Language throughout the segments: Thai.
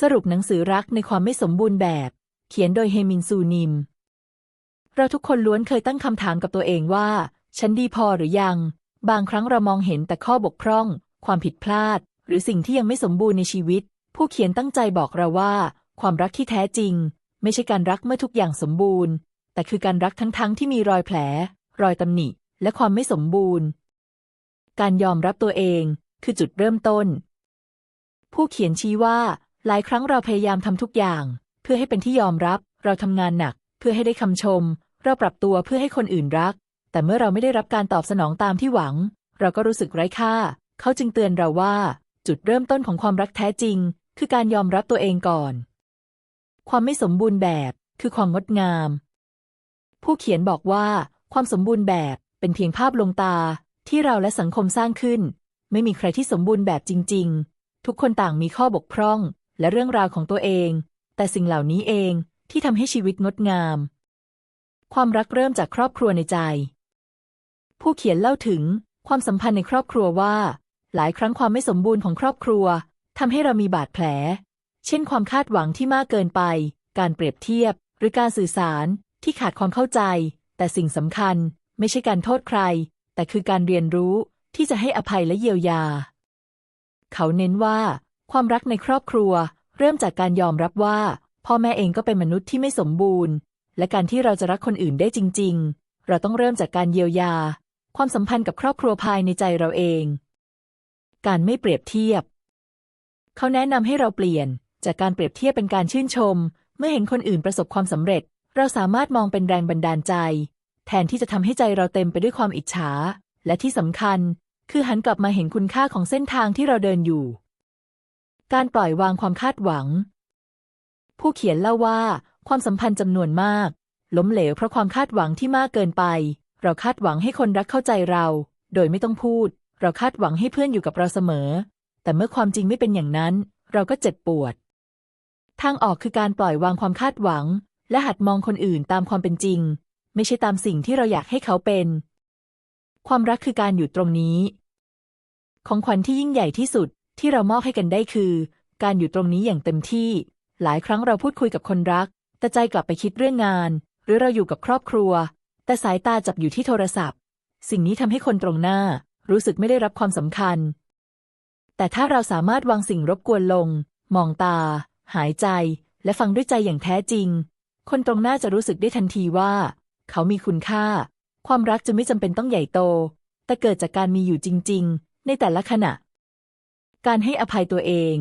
สรุปหนังสือรักในความไม่สมบูรณ์แบบ เขียนโดยเฮมินซูนิม เราทุกคนล้วนเคยตั้งคำถามกับตัวเองว่า ฉันดีพอหรือยัง บางครั้งเรามองเห็นแต่ข้อบกพร่อง ความผิดพลาด หรือสิ่งที่ยังไม่สมบูรณ์ในชีวิต ผู้เขียนตั้งใจบอกเราว่า ความรักที่แท้จริง ไม่ใช่การรักเมื่อทุกอย่างสมบูรณ์ แต่คือการรักทั้งๆทที่มีรอยแผล รอยตำหนิ และความไม่สมบูรณ์ การยอมรับตัวเอง คือจุดเริ่มต้น ผู้เขียนชี้ว่า หลายครั้งเราพยายามทำทุกอย่าง เพื่อให้เป็นที่ยอมรับ เราทำงานหนัก เพื่อให้ได้คำชม เราปรับตัวเพื่อให้คนอื่นรัก แต่เมื่อเราไม่ได้รับการตอบสนองตามที่หวัง เราก็รู้สึกไร้ค่า เขาจึงเตือนเราว่า จุดเริ่มต้นของความรักแท้จริง คือการยอมรับตัวเองก่อน ความไม่สมบูรณ์แบบคือความงดงาม ผู้เขียนบอกว่า ความสมบูรณ์แบบเป็นเพียงภาพลงตา ที่เราและสังคมสร้างขึ้น ไม่มีใครที่สมบูรณ์แบบจริง ๆ ทุกคนต่างมีข้อบกพร่อง และเรื่องราวของตัวเอง แต่สิ่งเหล่านี้เองที่ทำให้ชีวิตงดงาม ความรักเริ่มจากครอบครัวในใจ ผู้เขียนเล่าถึงความสัมพันธ์ในครอบครัวว่า หลายครั้งความไม่สมบูรณ์ของครอบครัวทำให้เรามีบาดแผล เช่น ความคาดหวังที่มากเกินไป การเปรียบเทียบ หรือการสื่อสารที่ขาดความเข้าใจ แต่สิ่งสำคัญไม่ใช่การโทษใคร แต่คือการเรียนรู้ที่จะให้อภัยและเยียวยา เขาเน้นว่า ความรักในครอบครัว เริ่มจากการยอมรับว่า พ่อแม่เองก็เป็นมนุษย์ที่ไม่สมบูรณ์ และการที่เราจะรักคนอื่นได้จริง ๆ เราต้องเริ่มจากการเยียวยา ความสัมพันธ์กับครอบครัวภายในใจเราเอง การไม่เปรียบเทียบ เขาแนะนำให้เราเปลี่ยน จากการเปรียบเทียบเป็นการชื่นชม เมื่อเห็นคนอื่นประสบความสำเร็จ เราสามารถมองเป็นแรงบันดาลใจ แทนที่จะทำให้ใจเราเต็มไปด้วยความอิจฉา และที่สำคัญ คือหันกลับมาเห็นคุณค่าของเส้นทางที่เราเดินอยู่ การปล่อยวางความคาดหวัง ผู้เขียนเล่าว่า ความสัมพันธ์จำนวนมาก ล้มเหลวเพราะความคาดหวังที่มากเกินไป เราคาดหวังให้คนรักเข้าใจเรา โดยไม่ต้องพูด เราคาดหวังให้เพื่อนอยู่กับเราเสมอ แต่เมื่อความจริงไม่เป็นอย่างนั้น เราก็เจ็บปวด ทางออกคือการปล่อยวางความคาดหวัง และหัดมองคนอื่นตามความเป็นจริง ไม่ใช่ตามสิ่งที่เราอยากให้เขาเป็น ความรักคือการอยู่ตรงนี้ ของขวัญที่ยิ่งใหญ่ที่สุด ที่เรามอบให้กันได้คือ การอยู่ตรงนี้อย่างเต็มที่ หลายครั้งเราพูดคุยกับคนรัก แต่ใจกลับไปคิดเรื่องงาน หรือเราอยู่กับครอบครัว แต่สายตาจับอยู่ที่โทรศัพท์ สิ่งนี้ทำให้คนตรงหน้า รู้สึกไม่ได้รับความสำคัญ แต่ถ้าเราสามารถวางสิ่งรบกวนลง มองตา หายใจ และฟังด้วยใจอย่างแท้จริง คนตรงหน้าจะรู้สึกได้ทันทีว่า เขามีคุณค่า ความรักจะไม่จำเป็นต้องใหญ่โต แต่เกิดจากการมีอยู่จริง ๆ ในแต่ละขณะ การให้อภัยตัวเอง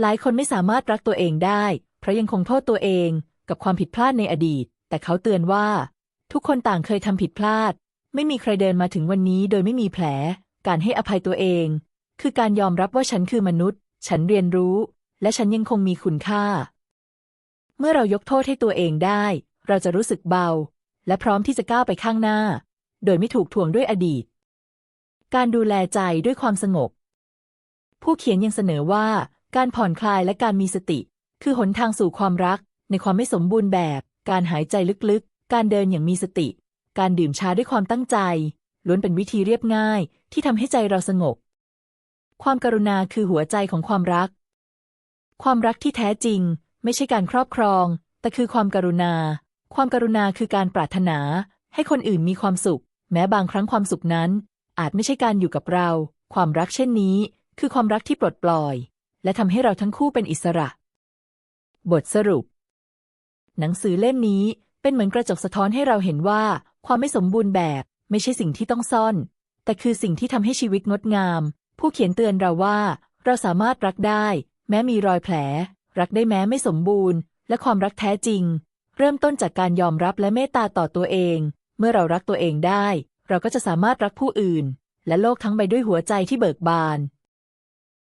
หลายคนไม่สามารถรักตัวเองได้ เพราะยังคงโทษตัวเองกับความผิดพลาดในอดีต แต่เขาเตือนว่า ทุกคนต่างเคยทำผิดพลาด ไม่มีใครเดินมาถึงวันนี้โดยไม่มีแผล การให้อภัยตัวเอง คือการยอมรับว่าฉันคือมนุษย์ ฉันเรียนรู้ และฉันยังคงมีคุณค่า เมื่อเรายกโทษให้ตัวเองได้ เราจะรู้สึกเบา และพร้อมที่จะก้าวไปข้างหน้า โดยไม่ถูกทวงด้วยอดีต การดูแลใจด้วยความสงบ ผู้เขียนยังเสนอว่า การผ่อนคลายและการมีสติ คือหนทางสู่ความรัก ในความไม่สมบูรณ์แบบ การหายใจลึกๆ การเดินอย่างมีสติ การดื่มชาด้วยความตั้งใจ ล้วนเป็นวิธีเรียบง่าย ที่ทำให้ใจเราสงบ ความกรุณาคือหัวใจของความรัก ความรักที่แท้จริง ไม่ใช่การครอบครอง แต่คือความกรุณา ความกรุณาคือการปรารถนา ให้คนอื่นมีความสุข แม้บางครั้งความสุขนั้น อาจไม่ใช่การอยู่กับเรา ความรักเช่นนี้ คือความรักที่ปลดปล่อย และทำให้เราทั้งคู่เป็นอิสระ บทสรุป หนังสือเล่มนี้เป็นเหมือนกระจกสะท้อนให้เราเห็นว่า ความไม่สมบูรณ์แบบไม่ใช่สิ่งที่ต้องซ่อน แต่คือสิ่งที่ทำให้ชีวิตงดงาม ผู้เขียนเตือนเราว่า เราสามารถรักได้ แม้มีรอยแผล รักได้แม้ไม่สมบูรณ์ และความรักแท้จริง เริ่มต้นจากการยอมรับและเมตตาต่อตัวเอง เมื่อเรารักตัวเองได้ เราก็จะสามารถรักผู้อื่น และโลกทั้งใบด้วยหัวใจที่เบิกบาน